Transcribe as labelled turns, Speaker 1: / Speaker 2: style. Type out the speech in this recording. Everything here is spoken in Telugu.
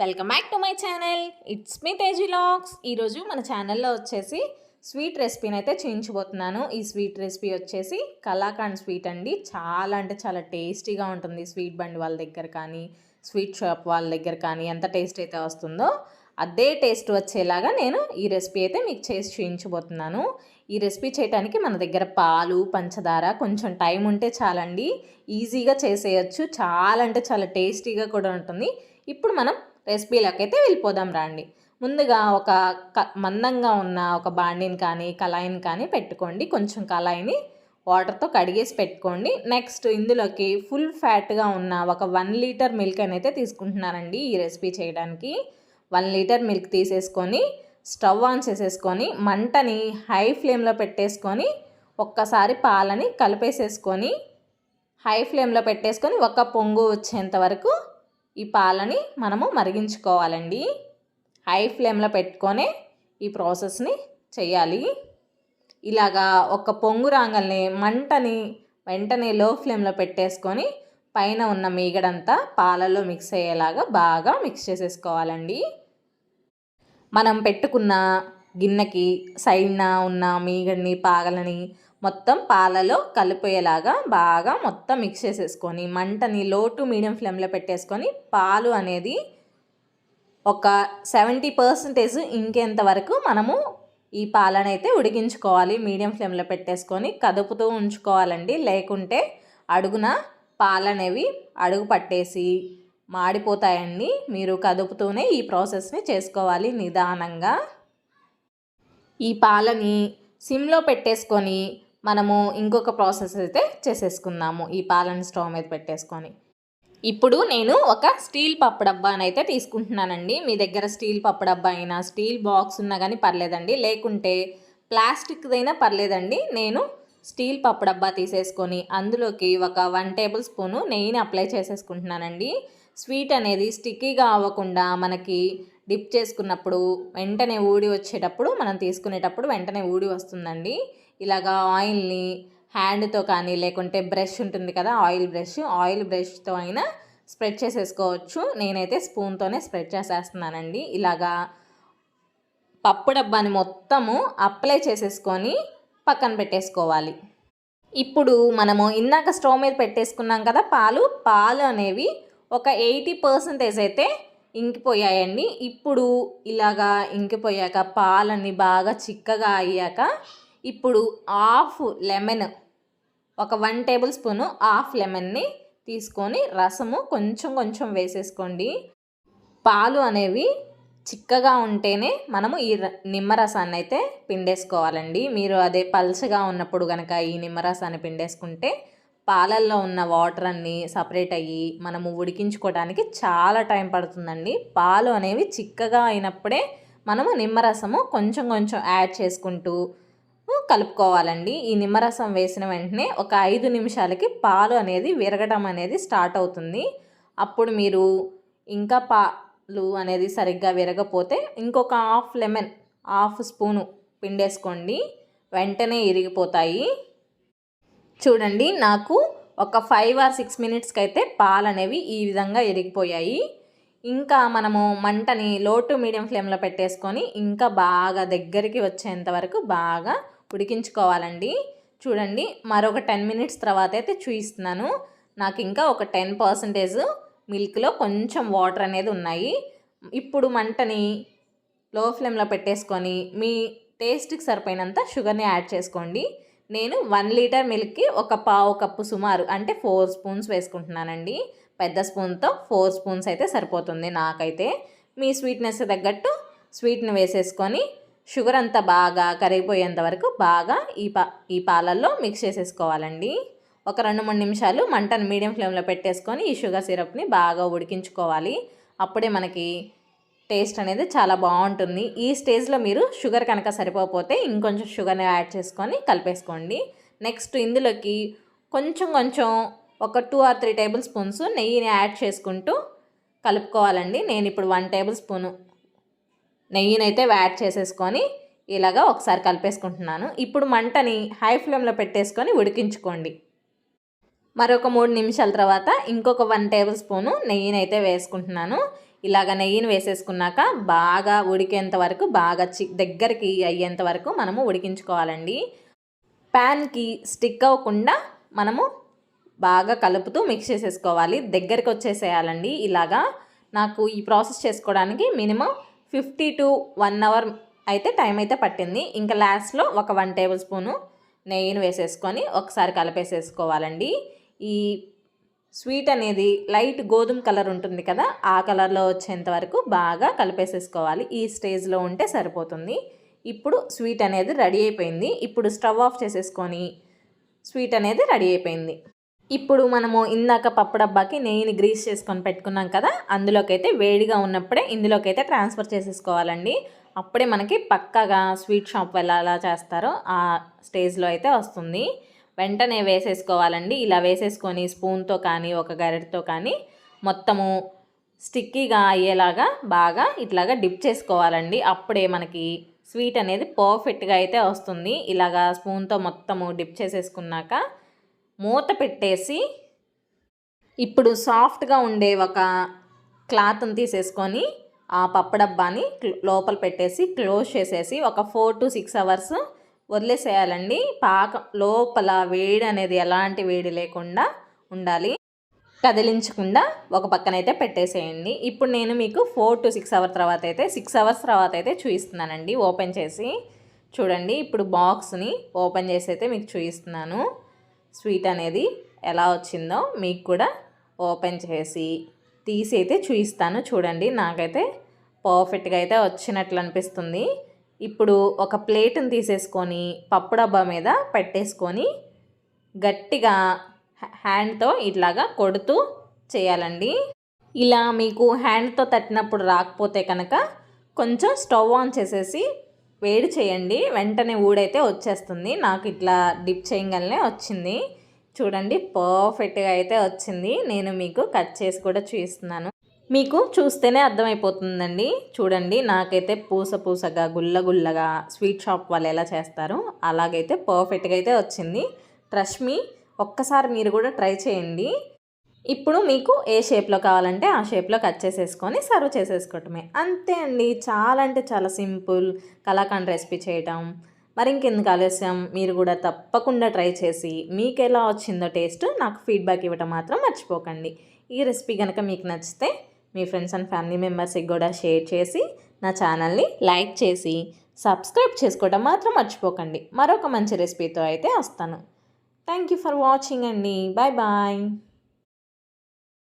Speaker 1: Welcome back to my channel. It's me Teji లాక్స్ ఈరోజు మన ఛానల్లో వచ్చేసి స్వీట్ రెసిపీని అయితే చేయించబోతున్నాను. ఈ స్వీట్ రెసిపీ వచ్చేసి కలాఖండ్ స్వీట్ అండి. చాలా అంటే చాలా టేస్టీగా ఉంటుంది స్వీట్ బండి వాళ్ళ దగ్గర కానీ స్వీట్ షాప్ వాళ్ళ దగ్గర కానీ ఎంత టేస్ట్ అయితే వస్తుందో అదే టేస్ట్ వచ్చేలాగా నేను ఈ రెసిపీ అయితే మీకు చేసి చూపించబోతున్నాను ఈ రెసిపీ చేయడానికి మన దగ్గర పాలు పంచదార కొంచెం టైం ఉంటే చాలండి. ఈజీగా చేసేయచ్చు. చాలా అంటే చాలా టేస్టీగా కూడా ఉంటుంది. ఇప్పుడు మనం రెసిపీలోకి అయితే వెళ్ళిపోదాం రండి. ముందుగా ఒక క మందంగా ఉన్న ఒక బాండిని కానీ కళాయిని కానీ పెట్టుకోండి. కొంచెం కళాయిని వాటర్తో కడిగేసి పెట్టుకోండి. నెక్స్ట్ ఇందులోకి ఫుల్ ఫ్యాట్గా ఉన్న ఒక వన్ లీటర్ మిల్క్ అయితే తీసుకుంటున్నారండి ఈ రెసిపీ చేయడానికి. వన్ లీటర్ మిల్క్ తీసేసుకొని స్టవ్ ఆన్ చేసేసుకొని మంటని హై ఫ్లేమ్లో పెట్టేసుకొని ఒక్కసారి పాలని కలిపేసేసుకొని హై ఫ్లేమ్లో పెట్టేసుకొని ఒక పొంగు వచ్చేంత వరకు ఈ పాలని మనము మరిగించుకోవాలండి. హై ఫ్లేమ్లో పెట్టుకొని ఈ ప్రాసెస్ని చేయాలి. ఇలాగా ఒక పొంగు రాగానే మంటని వెంటనే లో ఫ్లేమ్లో పెట్టేసుకొని పైన ఉన్న మీగడంతా పాలలో మిక్స్ అయ్యేలాగా బాగా మిక్స్ చేసేసుకోవాలండి. మనం పెట్టుకున్న గిన్నెకి సైడ్న ఉన్న మీగడిని పాగలని మొత్తం పాలలో కలిపోయేలాగా బాగా మొత్తం మిక్స్ చేసేసుకొని మంటని లో టు మీడియం ఫ్లేమ్లో పెట్టేసుకొని పాలు అనేది ఒక సెవెంటీ పర్సెంటేజ్ ఇంకేంత వరకు మనము ఈ పాలను అయితే ఉడికించుకోవాలి. మీడియం ఫ్లేమ్లో పెట్టేసుకొని కదుపుతూ ఉంచుకోవాలండి. లేకుంటే అడుగున పాలనేవి అడుగు పట్టేసి మాడిపోతాయండి. మీరు కదుపుతూనే ఈ ప్రాసెస్ని చేసుకోవాలి నిదానంగా. ఈ పాలని సిమ్లో పెట్టేసుకొని మనము ఇంకొక ప్రాసెస్ అయితే చేసేసుకుందాము ఈ పాలన స్టవ్ మీద పెట్టేసుకొని. ఇప్పుడు నేను ఒక స్టీల్ పప్పు డబ్బానైతే తీసుకుంటున్నానండి. మీ దగ్గర స్టీల్ పప్పు డబ్బా అయినా స్టీల్ బాక్స్ ఉన్నా కానీ పర్లేదండి. లేకుంటే ప్లాస్టిక్దైనా పర్లేదండి. నేను స్టీల్ పప్పు డబ్బా తీసేసుకొని అందులోకి ఒక వన్ టేబుల్ స్పూను నెయ్యిని అప్లై చేసేసుకుంటున్నానండి. స్వీట్ అనేది స్టిక్కీగా అవ్వకుండా మనకి డిప్ చేసుకున్నప్పుడు వెంటనే ఊడి వచ్చేటప్పుడు మనం తీసుకునేటప్పుడు వెంటనే ఊడి వస్తుందండి. ఇలాగా ఆయిల్ని హ్యాండ్తో కానీ లేకుంటే బ్రష్ ఉంటుంది కదా ఆయిల్ బ్రష్. ఆయిల్ బ్రష్తో అయినా స్ప్రెడ్ చేసేసుకోవచ్చు. నేనైతే స్పూన్తోనే స్ప్రెడ్ చేసేస్తున్నానండి. ఇలాగా పప్పు డబ్బాని మొత్తము అప్లై చేసేసుకొని పక్కన పెట్టేసుకోవాలి. ఇప్పుడు మనము ఇందాక స్టవ్ మీద పెట్టేసుకున్నాం కదా పాలు. పాలు అనేవి ఒక ఎయిటీ పర్సెంటేజ్ అయితే ఇంకిపోయాయండి. ఇప్పుడు ఇలాగా ఇంకిపోయాక పాలన్నీ బాగా చిక్కగా అయ్యాక ఇప్పుడు హాఫ్ లెమన్ ఒక వన్ టేబుల్ స్పూను హాఫ్ లెమన్ని తీసుకొని రసము కొంచెం కొంచెం వేసేసుకోండి. పాలు అనేవి చిక్కగా ఉంటేనే మనము ఈ నిమ్మరసాన్ని అయితే పిండేసుకోవాలండి. మీరు అదే పల్చగా ఉన్నప్పుడు కనుక ఈ నిమ్మరసాన్ని పిండేసుకుంటే పాలల్లో ఉన్న వాటర్ అన్నీ సపరేట్ అయ్యి మనము ఉడికించుకోవడానికి చాలా టైం పడుతుందండి. పాలు అనేవి చిక్కగా అయినప్పుడే మనము నిమ్మరసము కొంచెం కొంచెం యాడ్ చేసుకుంటూ కలుపుకోవాలండి. ఈ నిమ్మరసం వేసిన వెంటనే ఒక ఐదు నిమిషాలకి పాలు అనేది విరగడం అనేది స్టార్ట్ అవుతుంది. అప్పుడు మీరు ఇంకా పాలు అనేది సరిగ్గా విరగపోతే ఇంకొక హాఫ్ లెమన్ హాఫ్ స్పూను పిండేసుకోండి. వెంటనే ఇరిగిపోతాయి. చూడండి నాకు ఒక ఫైవ్ ఆర్ సిక్స్ మినిట్స్కి అయితే పాలు అనేవి ఈ విధంగా ఇరిగిపోయాయి. ఇంకా మనము మంటని లో టు మీడియం ఫ్లేమ్లో పెట్టేసుకొని ఇంకా బాగా దగ్గరికి వచ్చేంత వరకు బాగా ఉడికించుకోవాలండి. చూడండి మరొక టెన్ మినిట్స్ తర్వాత అయితే చూపిస్తున్నాను నాకు ఇంకా ఒక టెన్ పర్సంటేజ్ మిల్క్లో కొంచెం వాటర్ అనేది ఉన్నాయి. ఇప్పుడు మంటని లో ఫ్లేమ్లో పెట్టేసుకొని మీ టేస్ట్కి సరిపోయినంత షుగర్ని యాడ్ చేసుకోండి. నేను వన్ లీటర్ మిల్క్కి ఒక పావు కప్పు సుమారు అంటే ఫోర్ స్పూన్స్ వేసుకుంటున్నానండి. పెద్ద స్పూన్తో ఫోర్ స్పూన్స్ అయితే సరిపోతుంది నాకైతే. మీ స్వీట్నెస్ తగ్గట్టు స్వీట్ని వేసేసుకొని షుగర్ అంతా బాగా కరిగిపోయేంత వరకు బాగా ఈ పా ఈ పాలల్లో మిక్స్ చేసేసుకోవాలండి. ఒక రెండు మూడు నిమిషాలు మంటను మీడియం ఫ్లేమ్లో పెట్టేసుకొని ఈ షుగర్ సిరప్ని బాగా ఉడికించుకోవాలి. అప్పుడే మనకి టేస్ట్ అనేది చాలా బాగుంటుంది. ఈ స్టేజ్లో మీరు షుగర్ కనుక సరిపోతే ఇంకొంచెం షుగర్ని యాడ్ చేసుకొని కలిపేసుకోండి. నెక్స్ట్ ఇందులోకి కొంచెం కొంచెం ఒక two or three table spoons నెయ్యిని యాడ్ చేసుకుంటూ కలుపుకోవాలండి. నేను ఇప్పుడు వన్ టేబుల్ స్పూను నెయ్యిని అయితే యాడ్ చేసేసుకొని ఇలాగా ఒకసారి కలిపేసుకుంటున్నాను. ఇప్పుడు మంటని హై ఫ్లేమ్లో పెట్టేసుకొని ఉడికించుకోండి. మరొక మూడు నిమిషాల తర్వాత ఇంకొక వన్ టేబుల్ స్పూను నెయ్యిని అయితే వేసుకుంటున్నాను. ఇలాగ నెయ్యిని వేసేసుకున్నాక బాగా ఉడికేంత వరకు బాగా చి దగ్గరికి అయ్యేంత వరకు మనము ఉడికించుకోవాలండి. ప్యాన్కి స్టిక్ అవ్వకుండా మనము బాగా కలుపుతూ మిక్స్ చేసేసుకోవాలి. దగ్గరికి వచ్చేసేయాలండి ఇలాగా నాకు ఈ ప్రాసెస్ చేసుకోవడానికి minimum fifty to one hour అయితే టైం అయితే పట్టింది. ఇంకా లాస్ట్లో ఒక వన్ టేబుల్ స్పూను నెయ్యిని వేసేసుకొని ఒకసారి కలిపేసేసుకోవాలండి. ఈ స్వీట్ అనేది లైట్ గోధుమ కలర్ ఉంటుంది కదా ఆ కలర్లో వచ్చేంత వరకు బాగా కలిపేసేసుకోవాలి. ఈ స్టేజ్లో ఉంటే సరిపోతుంది. ఇప్పుడు స్వీట్ అనేది రెడీ అయిపోయింది. ఇప్పుడు స్టవ్ ఆఫ్ చేసేసుకొని స్వీట్ అనేది రెడీ అయిపోయింది. ఇప్పుడు మనము ఇందాక పప్పు డబ్బాకి నెయ్యిని గ్రీస్ చేసుకొని పెట్టుకున్నాం కదా అందులోకైతే వేడిగా ఉన్నప్పుడే ఇందులోకైతే ట్రాన్స్ఫర్ చేసేసుకోవాలండి. అప్పుడే మనకి పక్కగా స్వీట్ షాప్ వెళ్ళాలా చేస్తారో ఆ స్టేజ్లో అయితే వస్తుంది. వెంటనే వేసేసుకోవాలండి. ఇలా వేసేసుకొని స్పూన్తో కానీ ఒక గరిటతో కానీ మొత్తము స్టిక్కీగా అయ్యేలాగా బాగా ఇట్లాగా డిప్ చేసుకోవాలండి. అప్పుడే మనకి స్వీట్ అనేది పర్ఫెక్ట్గా అయితే వస్తుంది. ఇలాగా స్పూన్తో మొత్తము డిప్ చేసేసుకున్నాక మూత పెట్టేసి ఇప్పుడు సాఫ్ట్గా ఉండే ఒక క్లాత్ని తీసేసుకొని ఆ పప్పుడబ్బాని లోపల పెట్టేసి క్లోజ్ చేసేసి ఒక ఫోర్ టు సిక్స్ అవర్స్ వదిలేసేయాలండి. పాక లోపల వేడి అనేది ఎలాంటి వేడి లేకుండా ఉండాలి. కదిలించకుండా ఒక పక్కనైతే పెట్టేసేయండి. ఇప్పుడు నేను మీకు ఫోర్ టు సిక్స్ అవర్ తర్వాత అయితే సిక్స్ అవర్స్ తర్వాత అయితే చూపిస్తున్నానండి ఓపెన్ చేసి చూడండి. ఇప్పుడు బాక్స్ని ఓపెన్ చేసి అయితే మీకు చూపిస్తున్నాను స్వీట్ అనేది ఎలా వచ్చిందో మీకు కూడా ఓపెన్ చేసి తీసి అయితే చూపిస్తాను. చూడండి నాకైతే పర్ఫెక్ట్గా అయితే వచ్చినట్లు అనిపిస్తుంది. ఇప్పుడు ఒక ప్లేట్ని తీసేసుకొని పప్పు డబ్బా మీద పెట్టేసుకొని గట్టిగా హ్యాండ్తో ఇట్లాగా కొడుతూ చేయాలండి. ఇలా మీకు హ్యాండ్తో తట్టినప్పుడు రాకపోతే కనుక కొంచెం స్టవ్ ఆన్ చేసేసి వేడి చేయండి. వెంటనే ఊడైతే వచ్చేస్తుంది. నాకు ఇట్లా డిప్ చేయగలనే వచ్చింది. చూడండి పర్ఫెక్ట్గా అయితే వచ్చింది. నేను మీకు కట్ చేసి కూడా చూపిస్తున్నాను. మీకు చూస్తేనే అర్థమైపోతుందండి. చూడండి నాకైతే పూస పూసగా గుల్ల గుల్లగా స్వీట్ షాప్ వాళ్ళు ఎలా చేస్తారు అలాగైతే పర్ఫెక్ట్గా అయితే వచ్చింది. ట్రస్ట్ మీ ఒక్కసారి మీరు కూడా ట్రై చేయండి. ఇప్పుడు మీకు ఏ షేప్లో కావాలంటే ఆ షేప్లో కట్ చేసేసుకొని సర్వ్ చేసేసుకోవటమే. అంతే అండి. చాలా అంటే చాలా సింపుల్ కలాకండ్ రెసిపీ చేయటం. మరి ఇంకెందుకు ఆలస్యం? మీరు కూడా తప్పకుండా ట్రై చేసి మీకు ఎలా వచ్చిందో టేస్ట్ నాకు ఫీడ్బ్యాక్ ఇవ్వటం మాత్రం మర్చిపోకండి. ఈ రెసిపీ కనుక మీకు నచ్చితే మీ ఫ్రెండ్స్ అండ్ ఫ్యామిలీ మెంబర్స్కి కూడా షేర్ చేసి నా ఛానల్ని లైక్ చేసి సబ్స్క్రైబ్ చేసుకోవడం మాత్రం మర్చిపోకండి. మరొక మంచి రెసిపీతో అయితే వస్తాను. థ్యాంక్ యూ ఫర్ వాచింగ్ అండి. Bye bye